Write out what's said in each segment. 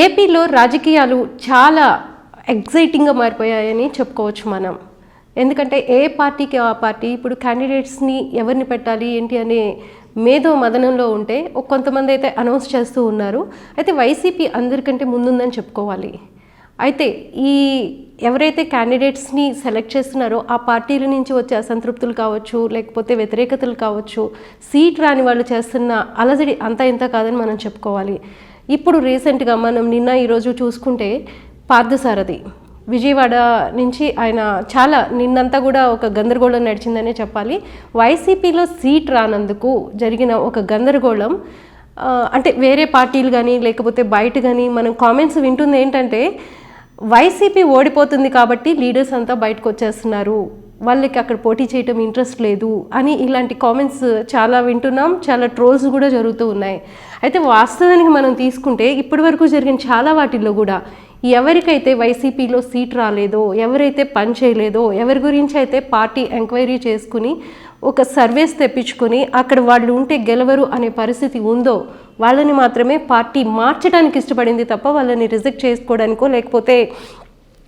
ఏపీలో రాజకీయాలు చాలా ఎగ్జైటింగ్గా మారిపోయాయని చెప్పుకోవచ్చు మనం. ఎందుకంటే ఏ పార్టీకి ఆ పార్టీ ఇప్పుడు క్యాండిడేట్స్ని ఎవరిని పెట్టాలి ఏంటి అనే మేధో మదనంలో ఉంటే కొంతమంది అయితే అనౌన్స్ చేస్తూ ఉన్నారు. అయితే వైసీపీ అందరికంటే ముందుందని చెప్పుకోవాలి. అయితే ఈ ఎవరైతే క్యాండిడేట్స్ని సెలెక్ట్ చేస్తున్నారో ఆ పార్టీల నుంచి వచ్చే అసంతృప్తులు కావచ్చు లేకపోతే వ్యతిరేకతలు కావచ్చు సీట్ రాని వాళ్ళు చేస్తున్న అలజడి అంతా ఇంత కాదని మనం చెప్పుకోవాలి. ఇప్పుడు రీసెంట్గా మనం నిన్న ఈరోజు చూసుకుంటే పార్థసారథి. విజయవాడ నుంచి ఆయన చాలా నిన్నంతా కూడా ఒక గందరగోళం నడిచిందనే చెప్పాలి. వైసీపీలో సీట్ రానందుకు జరిగిన ఒక గందరగోళం అంటే వేరే పార్టీలు కానీ లేకపోతే బయట కానీ మనం కామెంట్స్ వింటుంది ఏంటంటే వైసీపీ ఓడిపోతుంది కాబట్టి లీడర్స్ అంతా బయటకు వచ్చేస్తున్నారు. వాళ్ళకి అక్కడ పోటీ చేయటం ఇంట్రెస్ట్ లేదు అని ఇలాంటి కామెంట్స్ చాలా వింటున్నాం చాలా ట్రోల్స్ కూడా జరుగుతూ ఉన్నాయి. అయితే వాస్తవానికి మనం తీసుకుంటే ఇప్పటి వరకు జరిగిన చాలా వాటిల్లో కూడా ఎవరికైతే వైసీపీలో సీట్ రాలేదో ఎవరైతే పని చేయలేదో ఎవరి గురించి అయితే పార్టీ ఎంక్వైరీ చేసుకుని ఒక సర్వేస్ తెప్పించుకొని అక్కడ వాళ్ళు ఉంటే గెలవరు అనే పరిస్థితి ఉందో వాళ్ళని మాత్రమే పార్టీ మార్చడానికి ఇష్టపడింది తప్ప వాళ్ళని రిజెక్ట్ చేసుకోవడానికో లేకపోతే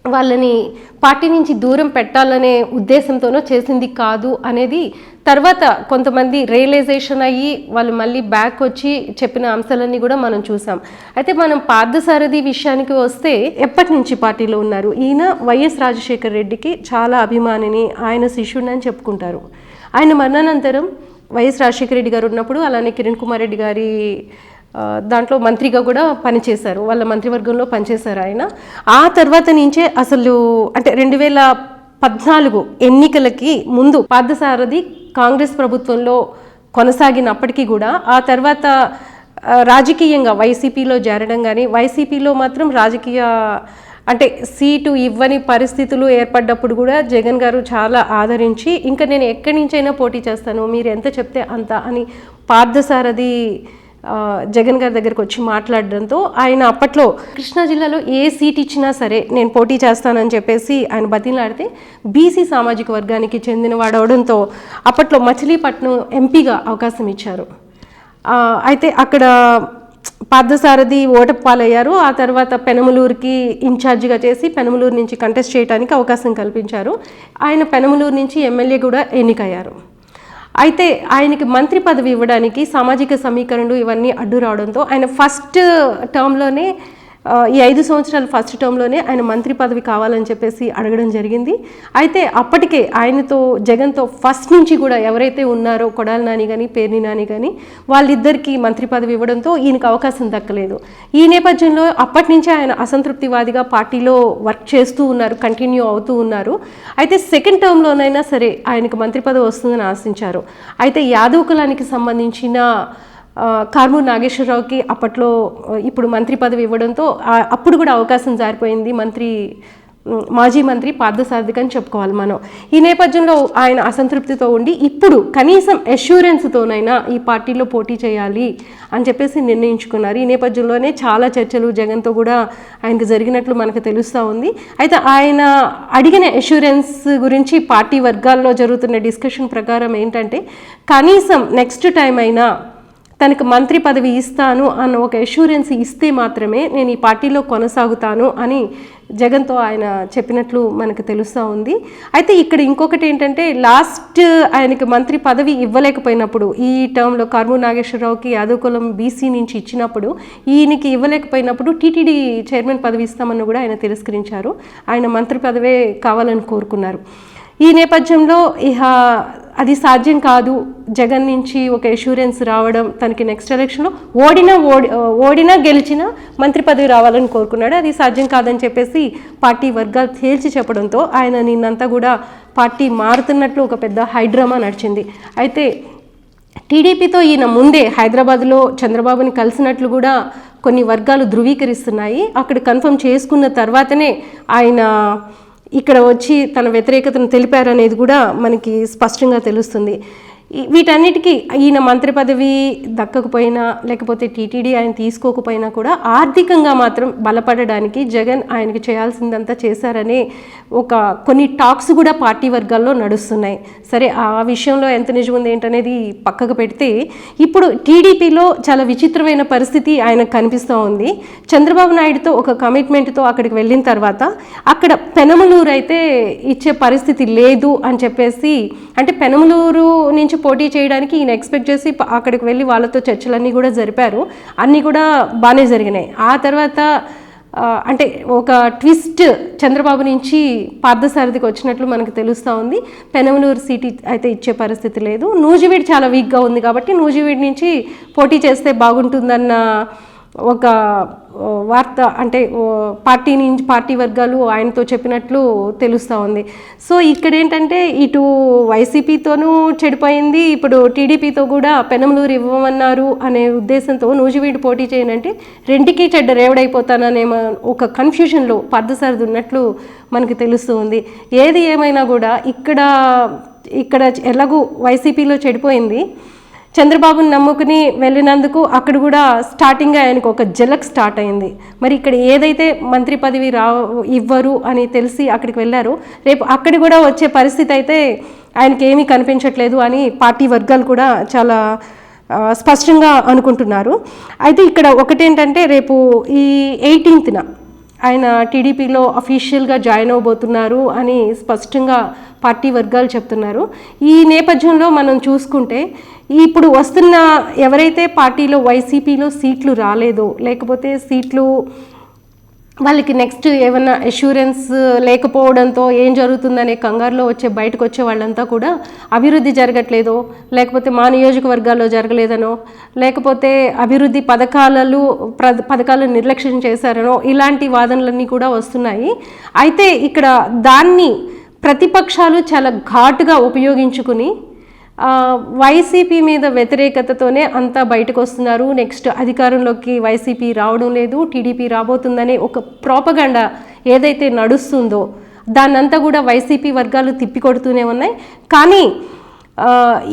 వాళ్ళని పార్టీ నుంచి దూరం పెట్టాలనే ఉద్దేశంతోనో చేసింది కాదు అనేది తర్వాత కొంతమంది రియలైజేషన్ అయ్యి వాళ్ళు మళ్ళీ బ్యాక్ వచ్చి చెప్పిన అంశాలన్నీ కూడా మనం చూసాం. అయితే మనం పార్థసారథి విషయానికి వస్తే ఎప్పటి నుంచి పార్టీలో ఉన్నారు? ఈయన వైఎస్ రాజశేఖర రెడ్డికి చాలా అభిమానిని ఆయన శిష్యుడిని అని చెప్పుకుంటారు. ఆయన మరణానంతరం వైఎస్ రాజశేఖర రెడ్డి గారు ఉన్నప్పుడు అలానే కిరణ్ కుమార్ రెడ్డి గారి దాంట్లో మంత్రిగా కూడా పనిచేశారు. వాళ్ళ మంత్రివర్గంలో పనిచేశారు ఆయన. ఆ తర్వాత నుంచే అసలు అంటే రెండు వేల పద్నాలుగు ఎన్నికలకి ముందు పార్థసారథి కాంగ్రెస్ ప్రభుత్వంలో కొనసాగినప్పటికీ కూడా ఆ తర్వాత రాజకీయంగా వైసీపీలో చేరడం కానీ వైసీపీలో మాత్రం రాజకీయ అంటే సీటు ఇవ్వని పరిస్థితులు ఏర్పడ్డప్పుడు కూడా జగన్ గారు చాలా ఆదరించి ఇంకా నేను ఎక్కడి నుంచైనా పోటీ చేస్తాను మీరు ఎంత చెప్తే అంత అని పార్థసారథి జగన్ గారి దగ్గరకు వచ్చి మాట్లాడడంతో ఆయన అప్పట్లో కృష్ణా జిల్లాలో ఏ సీట్ ఇచ్చినా సరే నేను పోటీ చేస్తానని చెప్పేసి ఆయన బతిలాడితే బీసీ సామాజిక వర్గానికి చెందిన వాడవడంతో అప్పట్లో మచిలీపట్నం ఎంపీగా అవకాశం ఇచ్చారు. అయితే అక్కడ పార్థసారథి ఓటపు పాలయ్యారు. ఆ తర్వాత పెనమలూరుకి ఇన్ఛార్జిగా చేసి పెనమలూరు నుంచి కంటెస్ట్ చేయడానికి అవకాశం కల్పించారు. ఆయన పెనమలూరు నుంచి ఎమ్మెల్యే కూడా ఎన్నికయ్యారు. అయితే ఆయనకి మంత్రి పదవి ఇవ్వడానికి సామాజిక సమీకరణలు ఇవన్నీ అడ్డు రావడంతో ఆయన ఫస్ట్ uh, టర్మ్లోనే ఈ ఐదు సంవత్సరాలు ఫస్ట్ టర్మ్లోనే ఆయన మంత్రి పదవి కావాలని చెప్పేసి అడగడం జరిగింది. అయితే అప్పటికే ఆయనతో జగన్తో ఫస్ట్ నుంచి కూడా ఎవరైతే ఉన్నారో కొడాల నాని కానీ పేర్ని నాని కానీ వాళ్ళిద్దరికీ మంత్రి పదవి ఇవ్వడంతో ఈయనకు అవకాశం దక్కలేదు. ఈ నేపథ్యంలో అప్పటి నుంచే ఆయన అసంతృప్తివాదిగా పార్టీలో వర్క్ చేస్తూ ఉన్నారు కంటిన్యూ అవుతూ ఉన్నారు. అయితే సెకండ్ టర్మ్లోనైనా సరే ఆయనకు మంత్రి పదవి వస్తుందని ఆశించారు. అయితే యాదవ్ కులానికి సంబంధించిన కార్మూర్ నాగేశ్వరరావుకి అప్పట్లో ఇప్పుడు మంత్రి పదవి ఇవ్వడంతో అప్పుడు కూడా అవకాశం జారిపోయింది మంత్రి మాజీ మంత్రి పార్థసారథికి అని చెప్పుకోవాలి మనం. ఈ నేపథ్యంలో ఆయన అసంతృప్తితో ఉండి ఇప్పుడు కనీసం ఎష్యూరెన్స్తోనైనా ఈ పార్టీలో పోటీ చేయాలి అని చెప్పేసి నిర్ణయించుకున్నారు. ఈ నేపథ్యంలోనే చాలా చర్చలు జగన్తో కూడా ఆయనకు జరిగినట్లు మనకు తెలుస్తూ ఉంది. అయితే ఆయన అడిగిన అష్యూరెన్స్ గురించి పార్టీ వర్గాల్లో జరుగుతున్న డిస్కషన్ ప్రకారం ఏంటంటే కనీసం నెక్స్ట్ టైం అయినా తనకు మంత్రి పదవి ఇస్తాను అన్న ఒక అష్యూరెన్స్ ఇస్తే మాత్రమే నేను ఈ పార్టీలో కొనసాగుతాను అని జగన్తో ఆయన చెప్పినట్లు మనకు తెలుస్తూ ఉంది. అయితే ఇక్కడ ఇంకొకటి ఏంటంటే లాస్ట్ ఆయనకి మంత్రి పదవి ఇవ్వలేకపోయినప్పుడు ఈ టర్మ్లో కర్మూ నాగేశ్వరరావుకి యాదవకులం బీసీ నుంచి ఇచ్చినప్పుడు ఈయనకి ఇవ్వలేకపోయినప్పుడు టీటీడీ చైర్మన్ పదవి ఇస్తామని కూడా ఆయన తిరస్కరించారు. ఆయన మంత్రి పదవే కావాలని కోరుకున్నారు. ఈ నేపథ్యంలో ఇహ అది సాధ్యం కాదు. జగన్ నుంచి ఒక ఎష్యూరెన్స్ రావడం తనకి నెక్స్ట్ ఎలక్షన్లో ఓడినా ఓడి ఓడినా గెలిచినా మంత్రి పదవి రావాలని కోరుకున్నాడు. అది సాధ్యం కాదని చెప్పేసి పార్టీ వర్గాలు తేల్చి చెప్పడంతో ఆయన నిన్నంతా కూడా పార్టీ మారుతున్నట్లు ఒక పెద్ద హైడ్రామా నడిచింది. అయితే టీడీపీతో ఈయన ముందే హైదరాబాద్లో చంద్రబాబుని కలిసినట్లు కూడా కొన్ని వర్గాలు ధృవీకరిస్తున్నాయి. అక్కడ కన్ఫర్మ్ చేసుకున్న తర్వాతనే ఆయన ఇక్కడ వచ్చి తన వ్యతిరేకతను తెలిపారనేది కూడా మనకి స్పష్టంగా తెలుస్తుంది. వీటన్నిటికీ ఈయన మంత్రి పదవి దక్కకపోయినా లేకపోతే టీటీడీ ఆయన తీసుకోకపోయినా కూడా ఆర్థికంగా మాత్రం బలపడడానికి జగన్ ఆయనకి చేయాల్సిందంతా చేశారనే ఒక కొన్ని టాక్స్ కూడా పార్టీ వర్గాల్లో నడుస్తున్నాయి. సరే ఆ విషయంలో ఎంత నిజం ఉంది ఏంటనేది పక్కకు పెడితే ఇప్పుడు టీడీపీలో చాలా విచిత్రమైన పరిస్థితి ఆయనకు కనిపిస్తూ ఉంది. చంద్రబాబు నాయుడుతో ఒక కమిట్మెంట్తో అక్కడికి వెళ్ళిన తర్వాత అక్కడ పెనమలూరు అయితే ఇచ్చే పరిస్థితి లేదు అని చెప్పేసి అంటే పెనమలూరు నుంచి పోటీ చేయడానికి ఈయన ఎక్స్పెక్ట్ చేసి అక్కడికి వెళ్ళి వాళ్ళతో చర్చలన్నీ కూడా జరిపారు. అన్నీ కూడా బాగానే జరిగినాయి. ఆ తర్వాత అంటే ఒక ట్విస్ట్ చంద్రబాబు నుంచి పార్థసారథికి వచ్చినట్లు మనకు తెలుస్తూ ఉంది. పెనమలూరు సీట్ అయితే ఇచ్చే పరిస్థితి లేదు. నూజివీడు చాలా వీక్గా ఉంది కాబట్టి నూజివీడు నుంచి పోటీ చేస్తే బాగుంటుందన్న ఒక వార్త అంటే పార్టీ నుంచి పార్టీ వర్గాలు ఆయనతో చెప్పినట్లు తెలుస్తూ ఉంది. సో ఇక్కడ ఏంటంటే ఇటు వైసీపీతోనూ చెడిపోయింది. ఇప్పుడు టీడీపీతో కూడా పెనమలూరు ఇవ్వమన్నారు అనే ఉద్దేశంతో నూజివీడు పోటీ చేయనంటే రెండుకి చెడ్డ రేవడైపోతాననే ఒక కన్ఫ్యూషన్లో పద్దసారిది ఉన్నట్లు మనకు తెలుస్తూ ఉంది. ఏది ఏమైనా కూడా ఇక్కడ ఇక్కడ ఎలాగూ వైసీపీలో చెడిపోయింది. చంద్రబాబును నమ్ముకుని వెళ్ళినందుకు అక్కడ కూడా స్టార్టింగ్ ఆయనకు ఒక జలక్ స్టార్ట్ అయింది. మరి ఇక్కడ ఏదైతే మంత్రి పదవి రా ఇవ్వరు అని తెలిసి అక్కడికి వెళ్ళారు రేపు అక్కడ కూడా వచ్చే పరిస్థితి అయితే ఆయనకి ఏమీ కనిపించట్లేదు అని పార్టీ వర్గాలు కూడా చాలా స్పష్టంగా అనుకుంటున్నారు. అయితే ఇక్కడ ఒకటేంటంటే రేపు ఈ ఎయిటీన్త్న ఆయన టీడీపీలో అఫీషియల్గా జాయిన్ అవబోతున్నారు అని స్పష్టంగా పార్టీ వర్గాలు చెప్తున్నారు. ఈ నేపథ్యంలో మనం చూసుకుంటే ఇప్పుడు వస్తున్న ఎవరైతే పార్టీలో వైసీపీలో సీట్లు రాలేదో లేకపోతే సీట్లు వాళ్ళకి నెక్స్ట్ ఏమైనా అష్యూరెన్స్ లేకపోవడంతో ఏం జరుగుతుందనే కంగారులో వచ్చే బయటకు వచ్చే వాళ్ళంతా కూడా అభివృద్ధి జరగట్లేదో లేకపోతే మా నియోజకవర్గాల్లో జరగలేదనో లేకపోతే అభివృద్ధి పథకాలలో పథకాలను నిర్లక్ష్యం చేశారనో ఇలాంటి వాదనలన్నీ కూడా వస్తున్నాయి. అయితే ఇక్కడ దాన్ని ప్రతిపక్షాలు చాలా ఘాటుగా ఉపయోగించుకుని వైసీపీ మీద వ్యతిరేకతతోనే అంతా బయటకు వస్తున్నారు నెక్స్ట్ అధికారంలోకి వైసీపీ రావడం లేదు. టీడీపీ రాబోతుందనే ఒక ప్రోపగండ ఏదైతే నడుస్తుందో దాన్నంతా కూడా వైసీపీ వర్గాలు తిప్పికొడుతూనే ఉన్నాయి. కానీ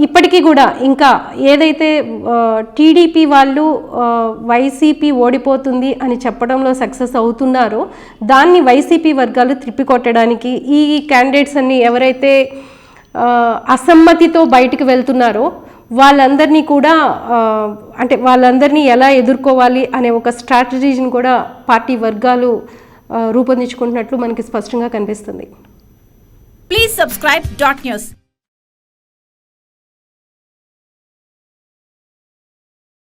ఇప్పటికీ కూడా ఇంకా ఏదైతే టీడీపీ వాళ్ళు వైసీపీ ఓడిపోతుంది అని చెప్పడంలో సక్సెస్ అవుతున్నారో దాన్ని వైసీపీ వర్గాలు త్రిప్పికొట్టడానికి ఈ క్యాండిడేట్స్ అన్ని ఎవరైతే అసమ్మతితో బయటికి వెళ్తున్నారో వాళ్ళందరినీ కూడా అంటే వాళ్ళందరినీ ఎలా ఎదుర్కోవాలి అనే ఒక స్ట్రాటజీని కూడా పార్టీ వర్గాలు రూపొందించుకుంటున్నట్లు మనకి స్పష్టంగా కనిపిస్తుంది. Please subscribe dot news